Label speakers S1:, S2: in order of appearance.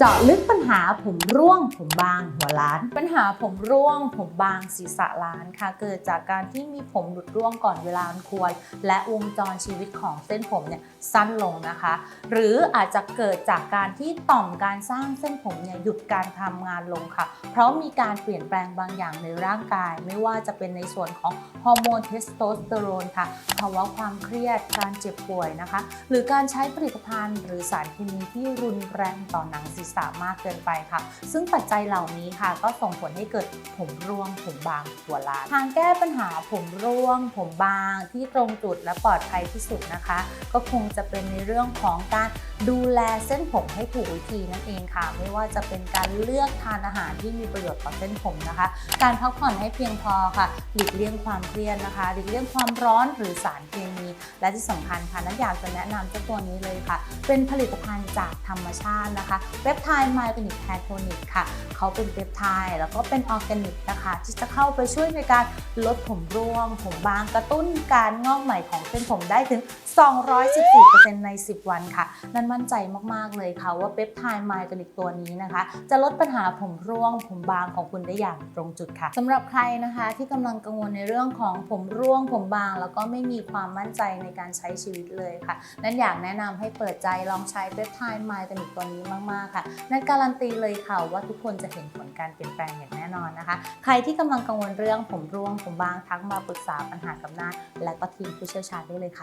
S1: เจาะลึกปัญหาผมร่วงผมบางหัวล้าน ปัญหาผมร่วงผมบางศีรษะล้านค่ะ เกิดจากการที่มีผมหลุดร่วงก่อนเวลาควร และวงจรชีวิตของเส้นผมเนี่ยสั้นลงนะคะ หรืออาจจะเกิดจากการที่ต่อมการสร้างเส้นผมเนี่ยหยุดการทำงานลงค่ะ เพราะมีการเปลี่ยนแปลงบางอย่างในร่างกาย ไม่ว่าจะเป็นในส่วนของฮอร์โมนเทสโทสเตอโรนค่ะภาวะความเครียดการเจ็บป่วยนะคะ หรือการใช้ผลิตภัณฑ์ หรือสารเคมีที่รุนแรงต่อหนังศีรษะมากเกินไปค่ะ ซึ่งปัจจัยเหล่านี้ค่ะ ก็ส่งผลให้เกิดผมร่วง ผมบางหัวล้านทางแก้ปัญหาผมร่วง ผมบางที่ตรงจุดและปลอดภัยที่สุดนะคะ ก็คงจะเป็นในเรื่องของการดูแลเส้นผมให้ถูกวิธีนั่นเองค่ะ ไม่ว่าจะเป็นการเลือกทานอาหารที่มีประโยชน์ต่อเส้นผมนะคะ การพักผ่อนให้เพียงพอค่ะ หลีกเลี่ยงความเครียดนะคะ หลีกเลี่ยงความร้อนหรือสารเคมี และที่สำคัญค่ะนัทอยากจะแนะนำเจ้าตัวนี้เลยค่ะ เป็นผลิตภัณฑ์จากธรรมชาตินะคะเปปไทด์ไมโทนิกแฮร์โทนิกค่ะเขาเป็นเปปไทด์แล้วก็เป็นออร์แกนิกนะคะที่จะเข้าไปช่วยในการลดผมร่วง ผมบางกระตุ้นการงอกใหม่ของเส้นผมได้ถึง 214%ใน 10 วันค่ะ นั่นมั่นใจมาก ๆ เลยค่ะว่าเปปไทด์ไมโทนิกตัวนี้นะคะ จะลดปัญหาผมร่วง ผมบางของคุณได้อย่างตรงจุดค่ะสำหรับใครนะคะที่กำลังกังวลในเรื่องของผมร่วง ผมบาง แล้วก็ไม่มีความมั่นใจในการใช้ชีวิตเลยค่ะ นั่นอยากแนะนำให้เปิดใจลองใช้เปปไทด์ไมโทนิกตัวนี้มาก ๆ ค่ะ นั่นการันตีเลยค่ะว่าทุกคนจะเห็นผลการเปลี่ยนแปลงอย่างแน่นอนนะคะ ใครที่กำลังกังวลเรื่องผมร่วง ผมบางทักมาปรึกษาปัญหากับนาและก็ทีมผู้เชี่ยวชาญได้เลยค่ะ